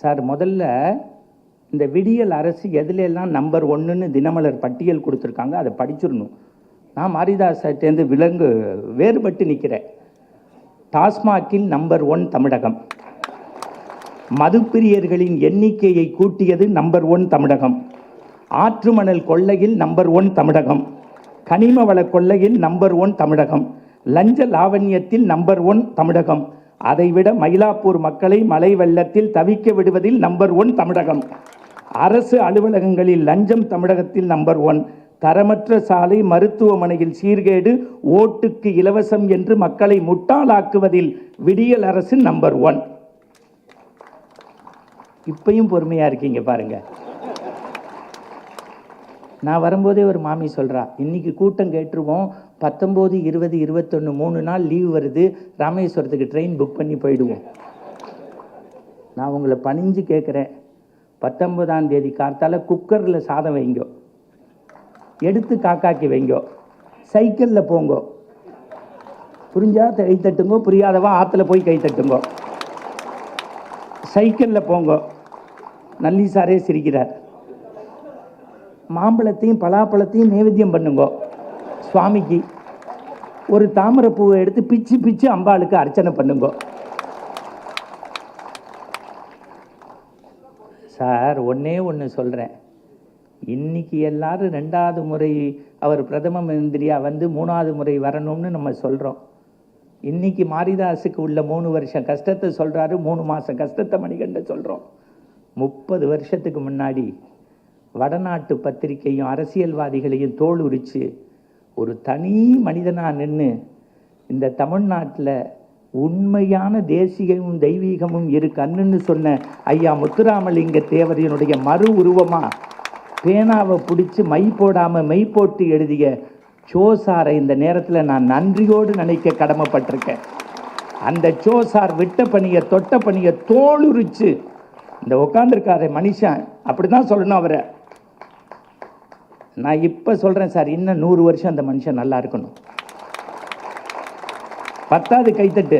Sir முதல்ல இந்த விடியல் அரசு எதுலெல்லாம் நம்பர் ஒன்றுன்னு தினமலர் பட்டியல் கொடுத்துருக்காங்க அதை படிச்சிடணும். நான் மாரிதாசர்ட்டேருந்து விலங்கு வேறுபட்டு நிற்கிறேன் டாஸ்மாகில் நம்பர் ஒன் தமிழகம். மதுப்பிரியர்களின் எண்ணிக்கையை கூட்டியது நம்பர் ஒன் தமிழகம். ஆற்று மணல் கொள்ளையில் நம்பர் ஒன் தமிழகம். கனிம வள கொள்ளையில் நம்பர் ஒன் தமிழகம். லஞ்ச லாவண்யத்தில் நம்பர் ஒன் தமிழகம். அதைவிட மயிலாப்பூர் மக்களை மழை வெள்ளத்தில் தவிக்க விடுவதில் நம்பர் ஒன் தமிழகம். அரசு அலுவலகங்களில் லஞ்சம் தமிழகத்தில் நம்பர் ஒன் தரமற்ற சாலை மருத்துவமனையில் சீர்கேடு ஓட்டுக்கு இலவசம் என்று மக்களை முட்டாளாக்குவதில் விடியல் அரசு நம்பர் ஒன் இப்பயும் பொறுமையா இருக்கீங்க பாருங்க. நான் வரும்போதே ஒரு மாமி சொல்றா இன்னைக்கு கூட்டம் கேட்டுருவோம் பத்தொம்போது இருபது இருபத்தொன்று மூணு நாள் லீவ் வருது. ராமேஸ்வரத்துக்கு ட்ரெயின் புக் பண்ணி போயிடுவோம். நான் உங்களை பணிஞ்சு கேட்குறேன். பத்தொன்பதாம் தேதி கார்த்தால குக்கரில் சாதம் வைங்கோ. எடுத்து காக்காக்கி வைங்கோ. சைக்கிளில் போங்கோ. புரிஞ்சா? கை தட்டுங்கோ. புரியாதவா ஆற்றுல போய் கை தட்டுங்கோ. சைக்கிளில் போங்கோ. நல்லி சாரே சிரிக்கிறார். மாம்பழத்தையும் பலாப்பழத்தையும் நைவேத்தியம் பண்ணுங்கோ. சுவாமிக்கு ஒரு தாமரை பூவை எடுத்து பிச்சு பிச்சு அம்பாளுக்கு அர்ச்சனை பண்ணுங்கோ. சார் ஒன்றே ஒன்று சொல்கிறேன் இன்னைக்கு எல்லாரும் ரெண்டாவது முறை அவர் பிரதம மந்திரியா வந்து மூணாவது முறை வரணும்னு நம்ம சொல்கிறோம் இன்னைக்கு மாரிதாஸுக்கு உள்ள மூணு வருஷம் கஷ்டத்தை சொல்கிறாரு மூணு மாதம் கஷ்டத்தை மணிகண்ட சொல்கிறோம் முப்பது வருஷத்துக்கு முன்னாடி வடநாட்டு பத்திரிகையும் அரசியல்வாதிகளையும் தோல் உரித்து ஒரு தனி மனிதனாக நின்று இந்த தமிழ்நாட்டில் உண்மையான தேசியமும் தெய்வீகமும் இரு கண்ணுன்னு சொன்ன ஐயா முத்துராமலிங்க தேவரையனுடைய மறு உருவமாக பேனாவை பிடிச்சி மை போடாமல் மெய் போட்டு எழுதிய சோசாரை இந்த நேரத்தில் நான் நன்றியோடு நினைக்க கடமைப்பட்டிருக்கேன். அந்த சோசார் விட்ட பணியை தொட்ட பணியை தோளுரிச்சு இந்த உட்காந்துருக்காரு மனுஷன் அப்படி தான் சொல்லணும் அவரை. நான் இப்போ சொல்கிறேன் சார் இன்னும் நூறு வருஷம் அந்த மனுஷன் நல்லா இருக்கணும். பத்தாவது கைத்தட்டு.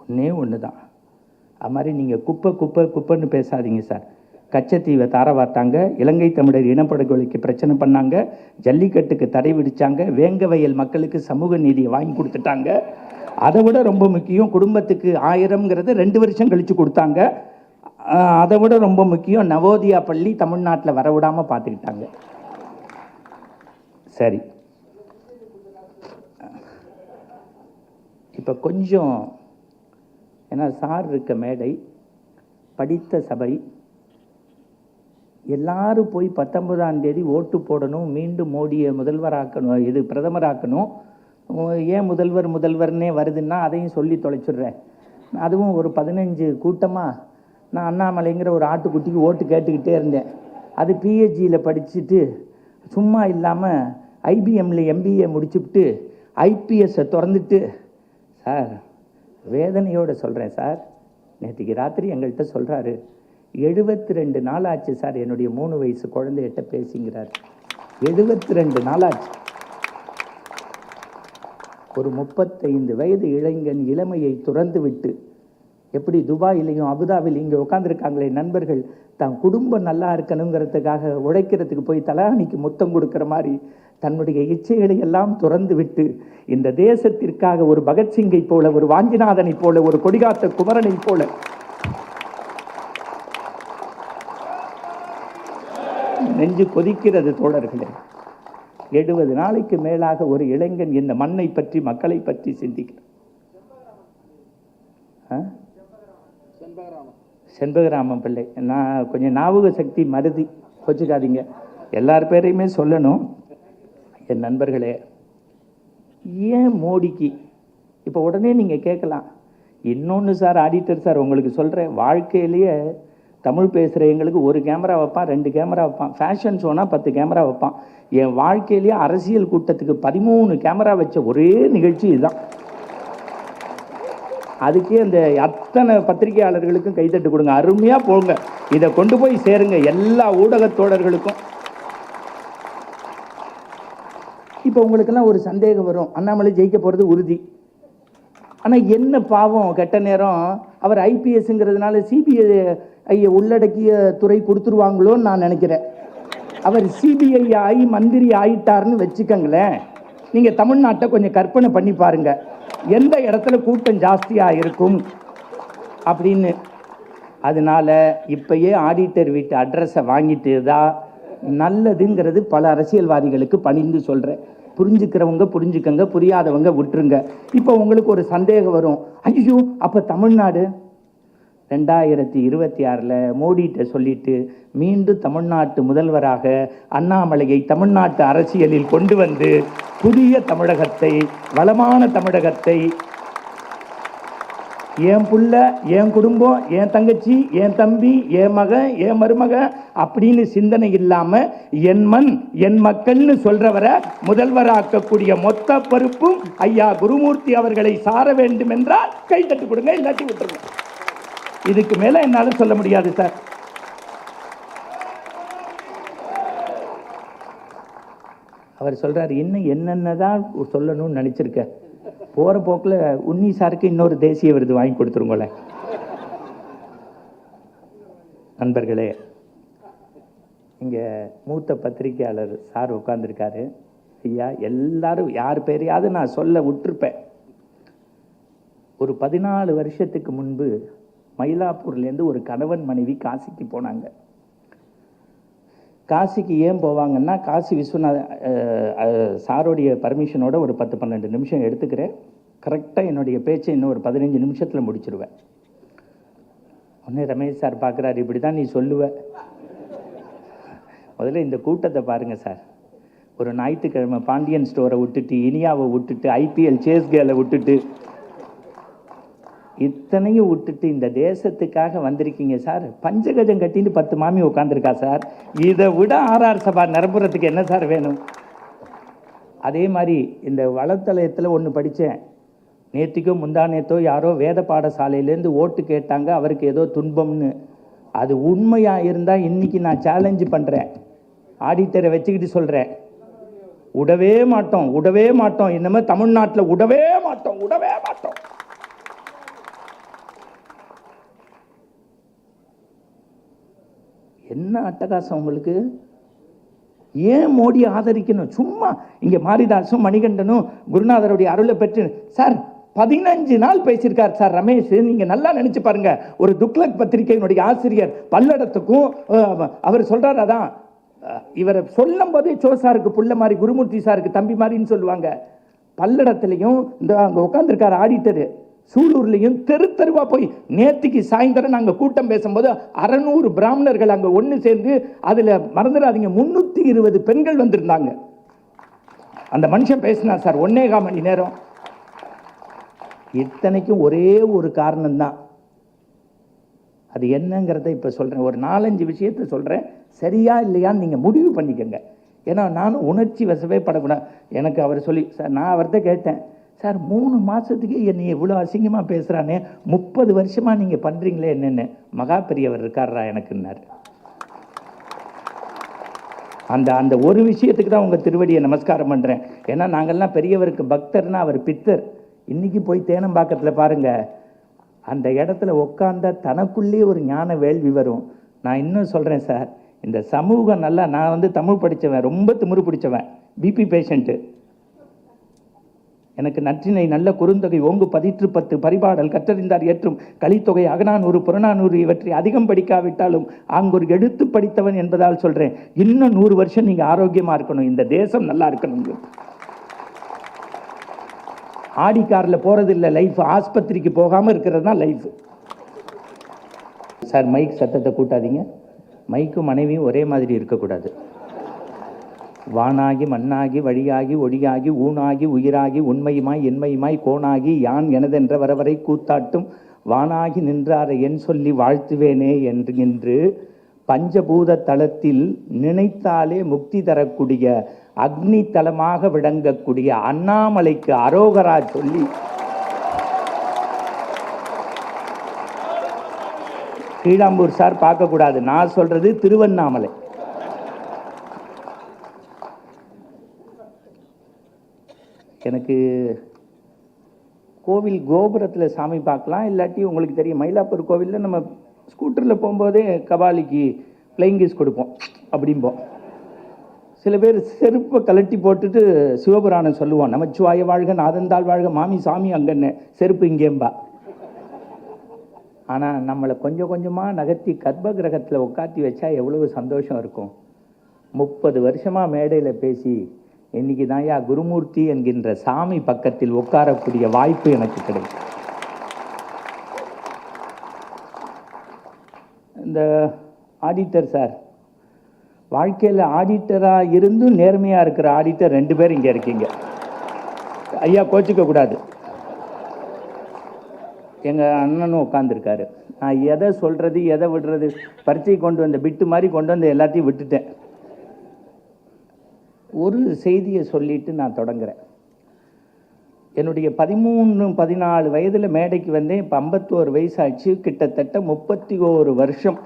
ஒன்றே ஒன்று தான் அது மாதிரி நீங்கள் குப்பை குப்பை குப்பைன்னு பேசாதீங்க சார். கச்சத்தீவை தார வார்த்தாங்க இலங்கை தமிழர் இனப்படுகொலைக்கு பிரச்சனை பண்ணாங்க ஜல்லிக்கட்டுக்கு தடை விடிச்சாங்க வேங்க வயல் மக்களுக்கு சமூக நீதியை வாங்கி கொடுத்துட்டாங்க. அதை விட ரொம்ப முக்கியம் குடும்பத்துக்கு ஆயிரம்ங்கிறத ரெண்டு வருஷம் கழித்து கொடுத்தாங்க. அதை விட ரொம்ப முக்கியம் நவோதியா பள்ளி தமிழ்நாட்டில் வரவிடாமல் பார்த்துக்கிட்டாங்க. சரி. இப்போ கொஞ்சம் ஏன்னா சார் இருக்க மேடை படித்த சபை எல்லாரும் போய் பத்தொன்பதாம் தேதி ஓட்டு போடணும் மீண்டும் மோடியை முதல்வராக்கணும் இது பிரதமராக்கணும். ஏன் முதல்வர் முதல்வர்னே வருதுன்னா அதையும் சொல்லி தொலைச்சிடுறேன். அதுவும் ஒரு பதினஞ்சு கூட்டமாக நான் அண்ணாமலைங்கிற ஒரு ஆட்டுக்குட்டிக்கு ஓட்டு கேட்டுக்கிட்டே இருந்தேன். அது பிஹெச்சியில் படிச்சுட்டு சும்மா இல்லாமல் ஐபிஎம்மில் எம்பிஏ முடிச்சுவிட்டு ஐபிஎஸ்ஸை திறந்துட்டு சார் வேதனையோடு சொல்கிறேன் சார். நேற்றுக்கு ராத்திரி எங்கள்கிட்ட சொல்கிறாரு எழுபத்தி ரெண்டு நாள் ஆச்சு சார் என்னுடைய மூணு வயசு குழந்தைகிட்ட பேசிங்கிறார். எழுபத்தி ரெண்டு நாள் ஆச்சு ஒரு முப்பத்தைந்து வயது இளைஞன் இளமையை துறந்துவிட்டு எப்படி துபாயிலையும் அபுதாபில் இங்கே உட்காந்துருக்காங்களே நண்பர்கள் தன் குடும்பம் நல்லா இருக்கணுங்கிறதுக்காக உழைக்கிறதுக்கு போய் தலானிக்கு முத்தம் கொடுக்குற மாதிரி தன்னுடைய இச்சைகளை எல்லாம் துறந்து விட்டு இந்த தேசத்திற்காக ஒரு பகத்சிங்கை போல ஒரு வாஞ்சிநாதனைப் போல ஒரு கொடிகாத்த குமரனைப் போல. நெஞ்சு கொதிக்கிறது தோழர்களே. எழுபது நாளைக்கு மேலாக ஒரு இளைஞன் இந்த மண்ணை பற்றி மக்களை பற்றி சிந்திக்கிறார் ஆ? செண்பகராமன் பிள்ளை. நான் கொஞ்சம் ஞாபக சக்தி மருதி. வச்சுக்காதீங்க எல்லார் பேரையுமே சொல்லணும். என் நண்பர்களே ஏன் மோடிக்கு? இப்போ உடனே நீங்கள் கேட்கலாம். இன்னொன்று சார் ஆடிட்டர் சார் உங்களுக்கு சொல்கிறேன் வாழ்க்கையிலேயே தமிழ் பேசுகிற எங்களுக்கு ஒரு கேமரா வைப்பான் ரெண்டு கேமரா வைப்பான். ஃபேஷன் ஷோனால் பத்து கேமரா வைப்பான். என் வாழ்க்கையிலேயே அரசியல் கூட்டத்துக்கு பதிமூணு கேமரா வச்ச ஒரே நிகழ்ச்சி இதுதான். அதுக்கே அந்த அத்தனை பத்திரிகையாளர்களுக்கும் கைத்தட்டு கொடுங்க. அருமையாக போங்க. இதை கொண்டு போய் சேருங்க எல்லா ஊடகத்தோடர்களுக்கும் இப்போ உங்களுக்கெல்லாம் ஒரு சந்தேகம் வரும். அண்ணாமலை ஜெயிக்க போகிறது உறுதி. ஆனால் என்ன பாவம் கெட்ட நேரம்? அவர் ஐபிஎஸ்ங்கிறதுனால சிபிஐ ஐயை உள்ளடக்கிய துறை கொடுத்துருவாங்களோன்னு நான் நினைக்கிறேன். அவர் சிபிஐ ஆகி மந்திரி ஆயிட்டார்னு வச்சுக்கோங்களேன். நீங்கள் தமிழ்நாட்டை கொஞ்சம் கற்பனை பண்ணி பாருங்க. எந்த இடத்துல கூட்டம் ஜாஸ்தியாக இருக்கும் அப்படின்னு. அதனால இப்பயே ஆடிட்டர் வீட்டு அட்ரஸை வாங்கிட்டு தான் நல்லதுங்கிறது பல அரசியல்வாதிகளுக்கு பணிந்து சொல்கிறேன் புரிஞ்சுக்கிறவங்க புரிஞ்சுக்கங்க புரியாதவங்க விட்டுருங்க. இப்போ உங்களுக்கு ஒரு சந்தேகம் வரும். ஐயோ அப்போ தமிழ்நாடு? ரெண்டாயிரத்தி இருபத்தி ஆறில் மோடிகிட்ட சொல்லிட்டு மீண்டும் தமிழ்நாட்டு முதல்வராக அண்ணாமலையை தமிழ்நாட்டு அரசியலில் கொண்டு வந்து புதிய தமிழகத்தை வளமான தமிழகத்தை என் புள்ள என் குடும்பம் என் தங்கச்சி என் தம்பி என் மகன் என் மருமக அப்படின்னு சிந்தனை இல்லாமல் என் மண் என் மக்கள்னு சொல்றவரை முதல்வராக்கக்கூடிய மொத்த பொறுப்பும் ஐயா குருமூர்த்தி அவர்களை சார வேண்டும் என்றால் கை தட்டு கொடுங்க இல்லாட்டி விட்டுருங்க. இதுக்கு மேல என்னால சொல்ல முடியாது சார். அவர் சொல்றாரு இன்னும் என்னென்னதான் சொல்லணும்னு நினச்சிருக்கேன் போகிற போக்கில் உன்னி சாருக்கு இன்னொரு தேசிய விருது வாங்கி கொடுத்துருங்களேன் நண்பர்களே இங்கே மூத்த பத்திரிகையாளர் சார் உட்காந்துருக்காரு ஐயா எல்லாரும் யார் பேரையாவது நான் சொல்ல விட்டுருப்பேன். ஒரு பதினாலு வருஷத்துக்கு முன்பு மயிலாப்பூர்லேருந்து ஒரு கணவன் மனைவி காசிக்கு போனாங்க. காசிக்கு ஏன் போவாங்கன்னா காசி விஸ்வநாத சாரோடைய பர்மிஷனோட ஒரு பத்து பன்னெண்டு நிமிஷம் எடுத்துக்கிறேன். கரெக்டாக என்னுடைய பேச்சை இன்னும் ஒரு பதினஞ்சு நிமிஷத்தில் முடிச்சிருவேன். உடனே ரமேஷ் சார் பார்க்குறாரு இப்படி தான் நீ சொல்லுவ. முதல்ல இந்த கூட்டத்தை பாருங்கள் சார். ஒரு ஞாயிற்றுக்கிழமை பாண்டியன் ஸ்டோரை விட்டுட்டு இனியாவை விட்டுட்டு ஐபிஎல் சேஸ் கேலை விட்டுட்டு இத்தனையும் விட்டுட்டு இந்த தேசத்துக்காக வந்திருக்கீங்க சார்? பஞ்சகஜம் கட்டின்னு பத்து மாமி உட்காந்துருக்கா சார்? இதை விட ஆர்ஆர் சபா நிரப்புறதுக்கு என்ன சார் வேணும்? அதே மாதிரி இந்த வளத்தலயத்தில் ஒன்று படித்தேன் நேற்றுக்கோ முந்தா நேத்தோ யாரோ வேத பாடசாலையிலேருந்து ஓட்டு கேட்டாங்க அவருக்கு ஏதோ துன்பம்னு. அது உண்மையாக இருந்தால் இன்னைக்கு நான் சேலஞ்சு பண்ணுறேன் ஆடிட்டரை வச்சுக்கிட்டு சொல்கிறேன் விடவே மாட்டோம் விடவே மாட்டோம். இனிமேல் தமிழ்நாட்டில் விடவே மாட்டோம் விடவே மாட்டோம். என்ன அட்டகாசம் உங்களுக்கு? ஏன் மோடி ஆதரிக்கணும்? சும்மா இங்க மாரிதாசும் மணிகண்டனும் குருநாதருடைய அருளை பெற்று சார் பதினஞ்சு நாள் பேசியிருக்கார் சார் ரமேஷ். நீங்க நல்லா நினைச்சு பாருங்க. ஒரு துக்ளக் பத்திரிகையினுடைய ஆசிரியர் பல்லடத்துக்கும் அவர் சொல்றாரு அதான். இவரை சொல்லும் போதே சோ சாருக்கு புள்ள மாதிரி குருமூர்த்தி சாருக்கு தம்பி மாதிரின்னு சொல்லுவாங்க. பல்லடத்துலையும் இந்த அங்க உட்காந்துருக்காரு ஆடிட்டரு. சூலூர்லேயும் தெரு தெருவாக போய் நேத்திக்கு சாயந்தரம் நாங்கள் கூட்டம் பேசும்போது அறநூறு பிராமணர்கள் அங்கே ஒன்று சேர்ந்து அதில் மறந்துடாதீங்க முந்நூற்றி இருபது பெண்கள் வந்திருந்தாங்க. அந்த மனுஷன் பேசினா சார் ஒன்னேகா மணி நேரம். இத்தனைக்கும் ஒரே ஒரு காரணம் தான் அது என்னங்கிறத இப்போ சொல்கிறேன் ஒரு நாலஞ்சு விஷயத்த சொல்கிறேன் சரியா இல்லையான்னு நீங்கள் முடிவு பண்ணிக்கோங்க. ஏன்னா நானும் உணர்ச்சி வசவே படக்கூடாது எனக்கு அவர் சொல்லி சார் நான் அவர்கிட்ட கேட்டேன். சார் மூணு மாதத்துக்கு என்னை இவ்வளோ அசிங்கமாக பேசுகிறானே முப்பது வருஷமாக நீங்கள் பண்ணுறீங்களே என்னென்னு. மகா பெரியவர் இருக்காரா எனக்குன்னார். அந்த அந்த ஒரு விஷயத்துக்கு தான் உங்கள் திருவடியை நமஸ்காரம் பண்ணுறேன் ஏன்னா நாங்கள்லாம் பெரியவருக்கு பக்தர்னா அவர் பித்தர். இன்றைக்கி போய் தேனம்பாக்கத்தில் பாருங்கள் அந்த இடத்துல உட்காந்தா தனக்குள்ளேயே ஒரு ஞான வேள்வி வரும். நான் இன்னும் சொல்கிறேன் சார் இந்த சமூகம் நல்லா நான் வந்து தமிழ் படித்தவன் ரொம்ப திமிரு பிடிச்சவன். பிபி பேஷண்ட்டு எனக்கு நற்றினை நல்ல குறுந்தொகை ஓங்கு பதிற்று பத்து பரிபாடல் கற்றறிந்தார் ஏற்றும் கலித்தொகை அகநானூறு புறநானூறு இவற்றை அதிகம் படிக்காவிட்டாலும் அங்கொரு எடுத்து படித்தவன் என்பதால் சொல்றேன். இன்னும் நூறு வருஷம் நீங்க ஆரோக்கியமா இருக்கணும். இந்த தேசம் நல்லா இருக்கணும் ஆடி கார்ல போறது லைஃப். ஆஸ்பத்திரிக்கு போகாம இருக்கிறது தான் லைஃப். சார் மைக் சத்தத்தை கூட்டாதீங்க. மைக்கும் மனைவியும் ஒரே மாதிரி இருக்கக்கூடாது. வானாகி மண்ணாகி வழியாகி ஒளியாகி ஊனாகி உயிராகி உண்மையுமாய் என்மையுமாய் கோணாகி யான் எனதென்ற வரவரை கூத்தாட்டும் வானாகி நின்றாரை என் சொல்லி வாழ்த்துவேனே என்று என்று பஞ்சபூத தலத்தில் நினைத்தாலே முக்தி தரக்கூடிய அக்னி தலமாக விளங்கக்கூடிய அண்ணாமலைக்கு அரோகரா சொல்லி. கீழாம்பூர் சார் பார்க்கக்கூடாது. நான் சொல்றது திருவண்ணாமலை. எனக்கு கோவில் கோபுரத்தில் சாமி பார்க்கலாம் இல்லாட்டி உங்களுக்கு தெரியும் மயிலாப்பூர் கோவிலில் நம்ம ஸ்கூட்டரில் போகும்போதே கபாலிக்கு ஃப்ளைங் கிஸ் கொடுப்போம் அப்படிம்போம். சில பேர் செருப்பை கழட்டி போட்டுட்டு சிவபுராணம் சொல்லுவோம் நமச்சிவாய வாழ்க நாதந்தாள் வாழ்க மாமி சாமி அங்கன்னு செருப்பு இங்கேம்பா. ஆனால் நம்மளை கொஞ்சம் கொஞ்சமாக நகர்த்தி கர்ப்ப கிரகத்தில் உட்காத்தி வச்சா எவ்வளவு சந்தோஷம் இருக்கும். முப்பது வருஷமாக மேடையில் பேசி இன்னைக்கு தான் யா குருமூர்த்தி என்கின்ற சாமி பக்கத்தில் உட்காரக்கூடிய வாய்ப்பு எனக்கு கிடைக்கும். இந்த ஆடிட்டர் சார் வாழ்க்கையில் ஆடிட்டராக இருந்தும் நேர்மையாக இருக்கிற ஆடிட்டர் ரெண்டு பேர் இங்கே இருக்கீங்க. ஐயா கோச்சிக்க கூடாது. எங்கள் அண்ணனும் உட்காந்துருக்காரு நான் எதை சொல்கிறது எதை விடுறது பரீட்சை கொண்டு வந்த பிட்டு மாதிரி கொண்டு வந்து எல்லாத்தையும் விட்டுட்டேன். ஒரு செய்தியை சொல்லிட்டு நான் தொடங்குறேன். என்னுடைய பதிமூணு பதினாலு வயதில் மேடைக்கு வந்தேன். இப்போ ஐம்பத்தோரு வயசாச்சு. கிட்டத்தட்ட முப்பத்தி ஓரு வருஷம்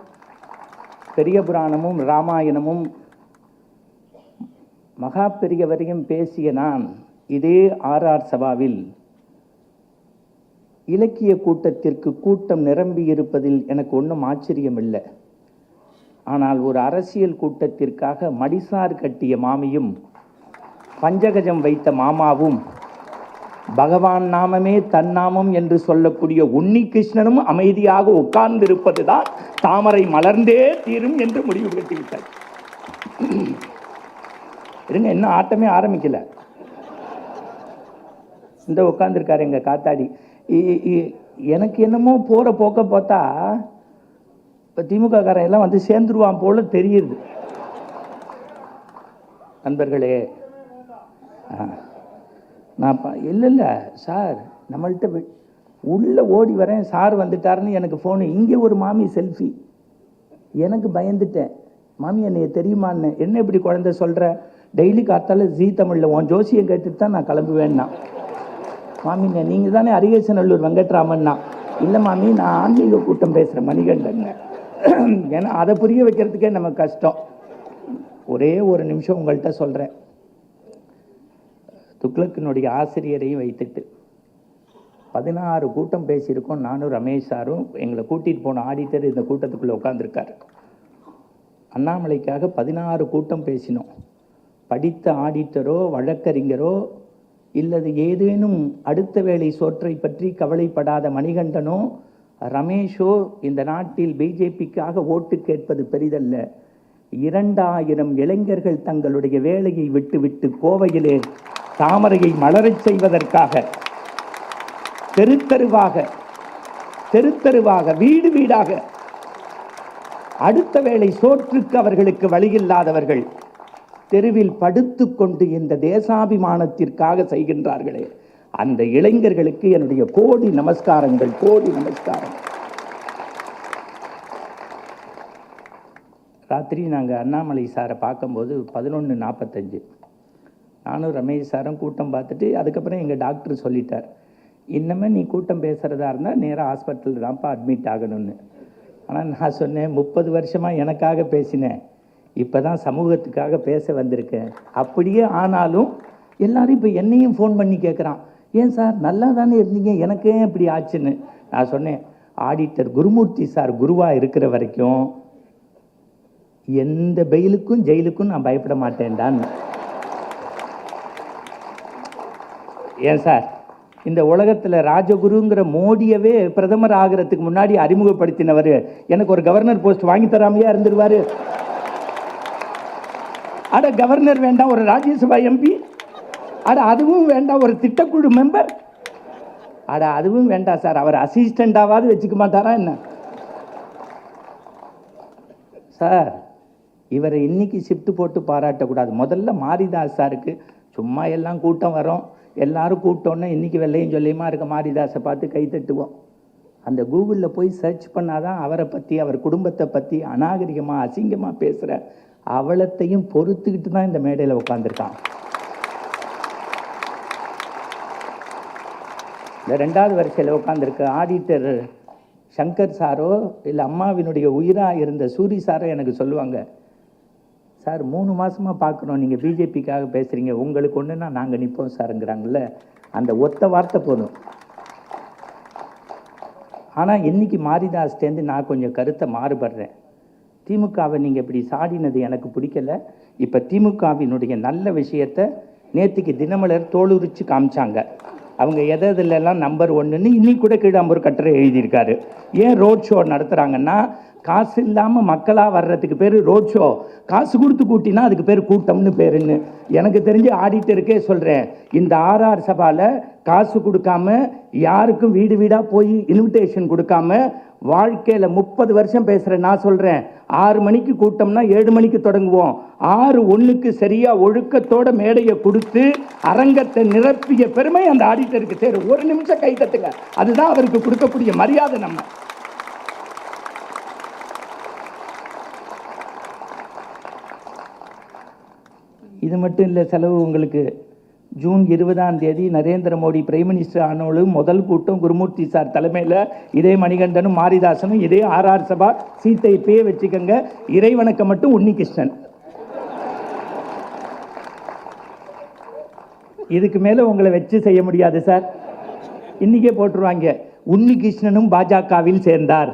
பெரிய புராணமும் ராமாயணமும் மகா பெரியவரையும் பேசிய நான் இதே ஆர்ஆர் சபாவில் இலக்கிய கூட்டத்திற்கு கூட்டம் நிரம்பி இருப்பதில் எனக்கு ஒன்றும் ஆச்சரியம் இல்லை ஆனால் ஒரு அரசியல் கூட்டத்திற்காக மடிசார் கட்டிய மாமியும் பஞ்சகஜம் வைத்த மாமாவும் பகவான் நாமமே தன்னாமம் என்று சொல்லக்கூடிய உன்னி கிருஷ்ணனும் அமைதியாக உட்கார்ந்திருப்பதுதான் தாமரை மலர்ந்தே தீரும் என்று முடிவு கட்டிவிட்டார் இருங்க இன்னும் ஆட்டமே ஆரம்பிக்கல. இந்த உட்காந்துருக்காரு எங்க காத்தாடி. இ- இ- எனக்கு என்னமோ போற போக்க பார்த்தா இப்போ திமுக காரன் எல்லாம் வந்து சேர்ந்துருவான் போல தெரியுது. நண்பர்களே ஆ. நான் இல்லை இல்லை சார் நம்மள்கிட்ட வி- ஓடி வரேன் சார் வந்துட்டாருன்னு எனக்கு ஃபோனு இங்கே ஒரு மாமி செல்ஃபி எனக்கு பயந்துட்டேன். மாமி என்னைய தெரியுமான்னு? என்ன இப்படி குழந்தை சொல்கிற டெய்லி காத்தால ஜீ தமிழில் உன் ஜோசியை கேட்டுட்டு தான் நான் கிளம்புவேன்னா. மாமிங்க நீங்கள் தானே அரிகேசநல்லூர் வெங்கட்ராமன்னா. இல்லை மாமி நான் ஆன்மீக கூட்டம் பேசுகிறேன் மணிகண்டங்க ஏன்னா அதை புரிய வைக்கிறதுக்கே நம்ம கஷ்டம். ஒரே ஒரு நிமிஷம் உங்கள்கிட்ட சொல்கிறேன் துக்ளக்கினுடைய ஆசிரியரையும் வைத்துட்டு. பதினாறு கூட்டம் பேசியிருக்கோம். நானும் ரமேஷ் சாரும் எங்களை கூட்டிகிட்டு போன ஆடிட்டர் இந்த கூட்டத்துக்குள்ளே உட்காந்துருக்காரு அண்ணாமலைக்காக பதினாறு கூட்டம் பேசினோம். படித்த ஆடிட்டரோ வழக்கறிஞரோ இல்லது ஏதேனும் அடுத்த வேளை சோற்றை பற்றி கவலைப்படாத மணிகண்டனோ ரமேஷோ இந்த நாட்டில் பிஜேபிக்காக ஓட்டு கேட்பது பெரிதல்ல. இரண்டாயிரம் இளைஞர்கள் தங்களுடைய வேலையை விட்டுவிட்டு கோவையிலே தாமரையை மலரச் செய்வதற்காக தெருத்தருவாக தெருத்தருவாக வீடு வீடாக அடுத்த வேளை சோற்றுக்கு அவர்களுக்கு வழியில்லாதவர்கள் தெருவில் படுத்துக்கொண்டு இந்த தேசாபிமானத்திற்காக செய்கின்றார்களே. அந்த இளைஞர்களுக்கு என்னுடைய கோடி நமஸ்காரங்கள் கோடி நமஸ்காரம் ராத்திரி நாங்கள் அண்ணாமலை சாரை பார்க்கும்போது பதினொன்று நாற்பத்தஞ்சு நானும் ரமேஷ் சாரும் கூட்டம் பார்த்துட்டு அதுக்கப்புறம் எங்கள் டாக்டர் சொல்லிட்டார் இன்னமே நீ கூட்டம் பேசுகிறதா இருந்தால் நேராக ஹாஸ்பிட்டலில் தான்ப்பா அட்மிட் ஆகணும்னு. ஆனால் நான் சொன்னேன் முப்பது வருஷமாக எனக்காக பேசினேன். இப்போ தான் சமூகத்துக்காக பேச வந்திருக்கேன். அப்படியே ஆனாலும் எல்லாரும் இப்போ என்னையும் ஃபோன் பண்ணி கேட்குறான் ஏன் சார்? நல்லா தானே இருந்தீங்க. எனக்கு ஏன் இப்படி ஆச்சுன்னு. நான் சொன்னேன் ஆடிட்டர் குருமூர்த்தி சார் குருவாக இருக்கிற வரைக்கும் எந்த பெயிலுக்கும் ஜெயிலுக்கும் நான் பயப்பட மாட்டேன்டான்னு. ஏன் சார்? இந்த உலகத்தில் ராஜகுருங்கிற மோடியவே பிரதமர் ஆகிறதுக்கு முன்னாடி அறிமுகப்படுத்தினவர். எனக்கு ஒரு கவர்னர் போஸ்ட் வாங்கி தராமையா இருந்துருவாரு. அட கவர்னர் வேண்டாம் ஒரு ராஜ்யசபா எம்பி அட அதுவும் வேண்டாம் ஒரு திட்டக்குழு மெம்பர் அட அதுவும் வேண்டாம் சார் அவர் அசிஸ்டண்டாவது வச்சுக்க மாட்டாரா என்ன? சார் இவரை இன்னைக்கு ஷிஃப்ட் போட்டு பாராட்டக்கூடாது. முதல்ல மாரிதாஸ் சாருக்கு சும்மா எல்லாம் கூட்டம் வரும். எல்லாரும் கூப்பிட்டோன்னே இன்றைக்கி வெள்ளையும் சொல்லியுமா இருக்க மாரிதாஸை பார்த்து கை தட்டுவோம். அந்த கூகுளில் போய் சர்ச் பண்ணாதான் அவரை பற்றி அவர் குடும்பத்தை பற்றி அநாகரிகமாக அசிங்கமாக பேசுகிற அவலத்தையும் பொறுத்துக்கிட்டு தான் இந்த மேடையில் உட்காந்துருக்கான் இந்த ரெண்டாவது வரிசையில் உட்காந்துருக்க ஆடிட்டர் சங்கர் சாரோ இல்லை அம்மாவினுடைய உயிராக இருந்த சூரி சாரோ எனக்கு சொல்லுவாங்க சார் மூணு மாதமாக பார்க்குறோம் நீங்கள் பிஜேபிக்காக பேசுகிறீங்க உங்களுக்கு ஒன்றுனா நாங்கள் நிற்போம் சாருங்கிறாங்கல்ல. அந்த ஒத்த வார்த்தை போதும். ஆனால் இன்றைக்கி மாரிதாஸ்டேந்து நான் கொஞ்சம் கருத்தை மாறுபடுறேன். திமுகவை நீங்கள் இப்படி சாடினது எனக்கு பிடிக்கல. இப்போ திமுகவினுடைய நல்ல விஷயத்த நேற்றுக்கு தினமலர் தோளுரிச்சு காமிச்சாங்க. அவங்க எதை எதுலெல்லாம் நம்பர் ஒன்றுன்னு இன்னைக்கு கூட கீழாம்பூர் கட்டுரை எழுதியிருக்காரு. ஏன் ரோட் ஷோ நடத்துகிறாங்கன்னா காசு இல்லாமல் மக்களாக வர்றதுக்கு பேர் ரோட் ஷோ காசு கொடுத்து கூட்டினா அதுக்கு பேர் கூட்டம்னு பேருன்னு. எனக்கு தெரிஞ்சு ஆடிட்டருக்கே சொல்கிறேன் இந்த ஆர்ஆர் சபாவில் காசு கொடுக்காம யாருக்கும் வீடு வீடாக போய் இன்விடேஷன் கொடுக்காம வாழ்க்கையில் முப்பது வருஷம் பேசுகிறேன் நான் சொல்கிறேன் ஆறு மணிக்கு கூட்டம்னா ஏழு மணிக்கு தொடங்குவோம். ஆறு ஒன்றுக்கு சரியாக ஒழுக்கத்தோட மேடையை கொடுத்து அரங்கத்தை நிரப்பிய பெருமை அந்த ஆடிட்டருக்கு சேரும். ஒரு நிமிஷம் கை தட்டுங்க. அதுதான் அவருக்கு கொடுக்கக்கூடிய மரியாதை நம்ம. இது மட்டும் இல்லை செலவு உங்களுக்கு. ஜூன் இருபதாம் தேதி நரேந்திர மோடி பிரைம் மினிஸ்டர் ஆனோடு முதல் கூட்டம் குருமூர்த்தி சார் தலைமையில் இதே மணிகண்டனும் மாரிதாசனும் இதே ஆர்ஆர் சபா சீத்தை இப்பயே வச்சுக்கோங்க. இறைவணக்கம் மட்டும் உன்னிகிருஷ்ணன். இதுக்கு மேலே உங்களை வச்சு செய்ய முடியாது சார். இன்றைக்கே போட்டுருவாங்க. உன்னிகிருஷ்ணனும் பாஜகவில் சேர்ந்தார்.